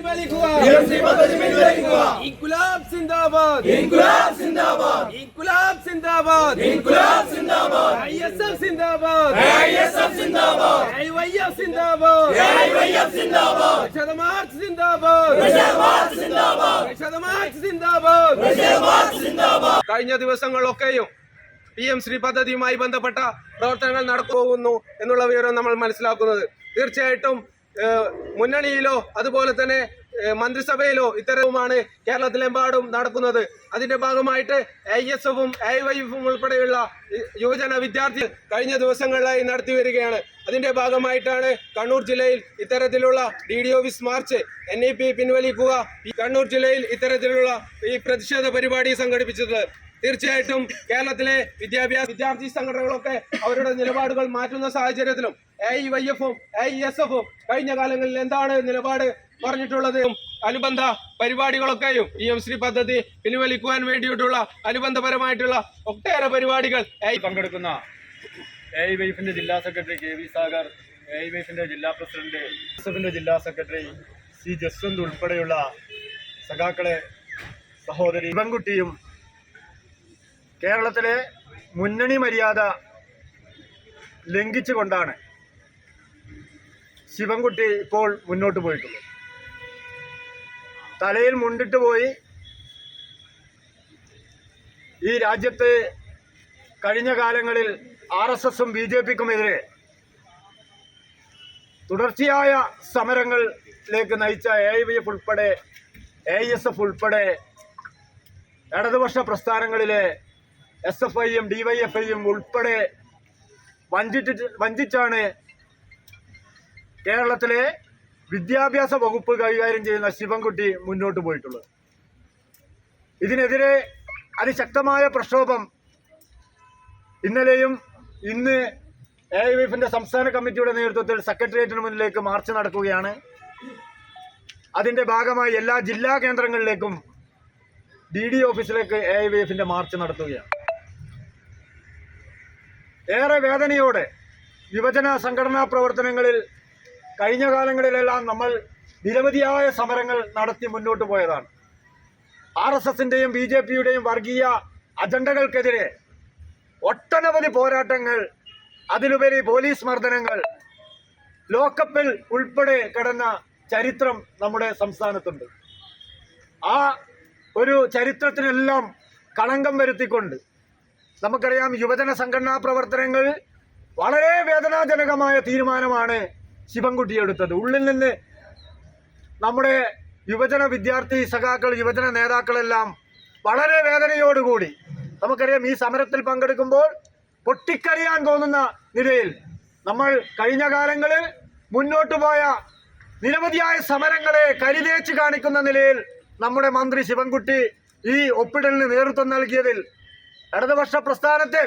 പിൻവലിക്കുക ഇൻകുലാബ് സിന്ദാബാദ്. ഇൻകുലാബ് സിന്ദാബാദ്. ഇൻകുലാബ് സിന്ദാബാദ്. ഇൻകുലാബ് സിന്ദാബാദ്. സിന്ദാബാദ്. സിന്ദാബാദ്. സിന്ദാബാദ്. സിന്ദാബാദ്. സിന്ദാബാദ്. സിന്ദാബാദ്. സിന്ദാബാദ്. കഴിഞ്ഞ ദിവസങ്ങളൊക്കെയും P M Shri പദ്ധതിയുമായി ബന്ധപ്പെട്ട പ്രവർത്തനങ്ങൾ നടക്കുന്നു എന്നുള്ള വിവരം നമ്മൾ മനസ്സിലാക്കുന്നത്. തീർച്ചയായിട്ടും മുന്നണിയിലോ അതുപോലെ തന്നെ മന്ത്രിസഭയിലോ ഇത്തരവുമാണ് കേരളത്തിലെമ്പാടും നടക്കുന്നത്. അതിന്റെ ഭാഗമായിട്ട് ഐ എസ് എഫും ഐ വൈ എഫും ഉൾപ്പെടെയുള്ള യുവജന വിദ്യാർത്ഥികൾ കഴിഞ്ഞ ദിവസങ്ങളിലായി നടത്തി വരികയാണ്. അതിന്റെ ഭാഗമായിട്ടാണ് കണ്ണൂർ ജില്ലയിൽ ഇത്തരത്തിലുള്ള D D office march N E P പിൻവലിക്കുക Kannur ജില്ലയിൽ ഇത്തരത്തിലുള്ള ഈ പ്രതിഷേധ പരിപാടി സംഘടിപ്പിച്ചത്. തീർച്ചയായിട്ടും കേരളത്തിലെ വിദ്യാഭ്യാസ വിദ്യാർത്ഥി സംഘടനകളൊക്കെ അവരുടെ നിലപാടുകൾ മാറ്റുന്ന സാഹചര്യത്തിലും എ വൈ എഫും എ എസ് എഫും കഴിഞ്ഞ കാലങ്ങളിൽ എന്താണ് നിലപാട് പറഞ്ഞിട്ടുള്ളത്? അനുബന്ധ പരിപാടികളൊക്കെയും ഈ എം ശ്രീ പദ്ധതി പിൻവലിക്കുവാൻ വേണ്ടിയിട്ടുള്ള അനുബന്ധപരമായിട്ടുള്ള ഒട്ടേറെ പരിപാടികൾ എ പങ്കെടുക്കുന്ന എ ഐ വൈഫിന്റെ ജില്ലാ secretary K V Sagar A I വൈഫിന്റെ ജില്ലാ പ്രസിഡന്റ് എസ് എഫിന്റെ ജില്ലാ സെക്രട്ടറി സി ജസ്വന്ത് ഉൾപ്പെടെയുള്ള സഖാക്കളെ സഹോദരി ഇവൻകുട്ടിയും കേരളത്തിലെ മുന്നണി മര്യാദ ലംഘിച്ചുകൊണ്ടാണ് ശിവൻകുട്ടി ഇപ്പോൾ മുന്നോട്ട് പോയിട്ടുള്ളത്. തലയിൽ മുണ്ടിട്ട് പോയി ഈ രാജ്യത്ത് കഴിഞ്ഞ കാലങ്ങളിൽ ആർ എസ് എസും ബി ജെ പിക്കുമെതിരെ തുടർച്ചയായ സമരങ്ങളിലേക്ക് നയിച്ച എ ഐ വി എഫ് ഉൾപ്പെടെ എ എസ് എഫ് ഉൾപ്പെടെ ഇടതുപക്ഷ പ്രസ്ഥാനങ്ങളിലെ എസ് എഫ് ഐയും ഡി വൈ എഫ് ഐയും ഉൾപ്പെടെ വഞ്ചിച്ച് വഞ്ചിച്ചാണ് കേരളത്തിലെ വിദ്യാഭ്യാസ വകുപ്പ് കൈകാര്യം ചെയ്യുന്ന ശിവൻകുട്ടി മുന്നോട്ട് പോയിട്ടുള്ളത്. ഇതിനെതിരെ അതിശക്തമായ പ്രക്ഷോഭം ഇന്നലെയും ഇന്ന് എ ഐ എഫിന്റെ സംസ്ഥാന കമ്മിറ്റിയുടെ നേതൃത്വത്തിൽ സെക്രട്ടേറിയറ്റിന് മുന്നിലേക്ക് മാർച്ച് നടക്കുകയാണ്. അതിന്റെ ഭാഗമായി എല്ലാ ജില്ലാ കേന്ദ്രങ്ങളിലേക്കും ഡി ഡി ഓഫീസിലേക്ക് എ ഐ എഫിന്റെ മാർച്ച് നടത്തുകയാണ്. ഏറെ വേദനയോടെ യുവജന സംഘടനാ പ്രവർത്തനങ്ങളിൽ കഴിഞ്ഞ കാലങ്ങളിലെല്ലാം നമ്മൾ നിരവധിയായ സമരങ്ങൾ നടത്തി മുന്നോട്ട് പോയതാണ്. ആർ എസ് എസിന്റെയും ബി ജെ പിയുടെയും വർഗീയ അജണ്ടകൾക്കെതിരെ ഒട്ടനവധി പോരാട്ടങ്ങൾ അതിലുപരി പോലീസ് മർദ്ദനങ്ങൾ ലോക്കപ്പിൽ ഉൾപ്പെടെ കിടന്ന ചരിത്രം നമ്മുടെ സംസ്ഥാനത്തുണ്ട്. ആ ഒരു ചരിത്രത്തിനെല്ലാം കളങ്കം വരുത്തിക്കൊണ്ട് നമുക്കറിയാം യുവജന സംഘടനാ പ്രവർത്തനങ്ങൾ വളരെ വേദനാജനകമായ തീരുമാനമാണ് ശിവൻകുട്ടി എടുത്തത്. ഉള്ളിൽ നിന്ന് നമ്മുടെ യുവജന വിദ്യാർത്ഥി സഖാക്കൾ യുവജന നേതാക്കളെല്ലാം വളരെ വേദനയോടുകൂടി നമുക്കറിയാം ഈ സമരത്തിൽ പങ്കെടുക്കുമ്പോൾ പൊട്ടിക്കറിയാൻ തോന്നുന്ന നിലയിൽ നമ്മൾ കഴിഞ്ഞ കാലങ്ങളിൽ മുന്നോട്ട് പോയ നിരവധിയായ സമരങ്ങളെ കരിതേച്ച് കാണിക്കുന്ന നിലയിൽ നമ്മുടെ മന്ത്രി ശിവൻകുട്ടി ഈ ഒപ്പിടലിന് നേതൃത്വം നൽകിയതിൽ ഇടതുപക്ഷ പ്രസ്ഥാനത്തിൽ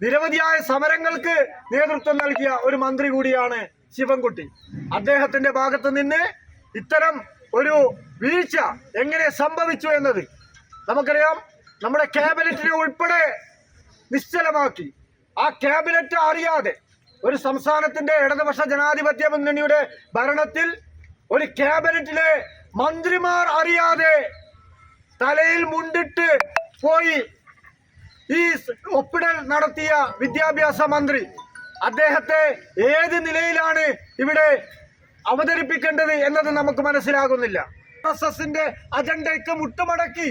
നിരവധിയായ സമരങ്ങൾക്ക് നേതൃത്വം നൽകിയ ഒരു മന്ത്രി കൂടിയാണ് ശിവൻകുട്ടി. അദ്ദേഹത്തിന്റെ ഭാഗത്ത് നിന്ന് ഇത്തരം ഒരു വീഴ്ച എങ്ങനെ സംഭവിച്ചു എന്നത് നമുക്കറിയാം. നമ്മുടെ ക്യാബിനറ്റിനെ ഉൾപ്പെടെ നിശ്ചലമാക്കി. ആ ക്യാബിനറ്റ് അറിയാതെ ഒരു സംസ്ഥാനത്തിന്റെ ഇടതുപക്ഷ ജനാധിപത്യ മുന്നണിയുടെ ഭരണത്തിൽ ഒരു ക്യാബിനറ്റിലെ മന്ത്രിമാർ അറിയാതെ തലയിൽ മുണ്ടിട്ട് പോയി ഈ ഒപ്പിടൽ നടത്തിയ വിദ്യാഭ്യാസ മന്ത്രി അദ്ദേഹത്തെ ഏത് നിലയിലാണ് ഇവിടെ അവതരിപ്പിക്കേണ്ടത് എന്നത് നമുക്ക് മനസ്സിലാകുന്നില്ല. എസ് എസിന്റെ അജണ്ടയ്ക്ക് മുട്ടുമടക്കി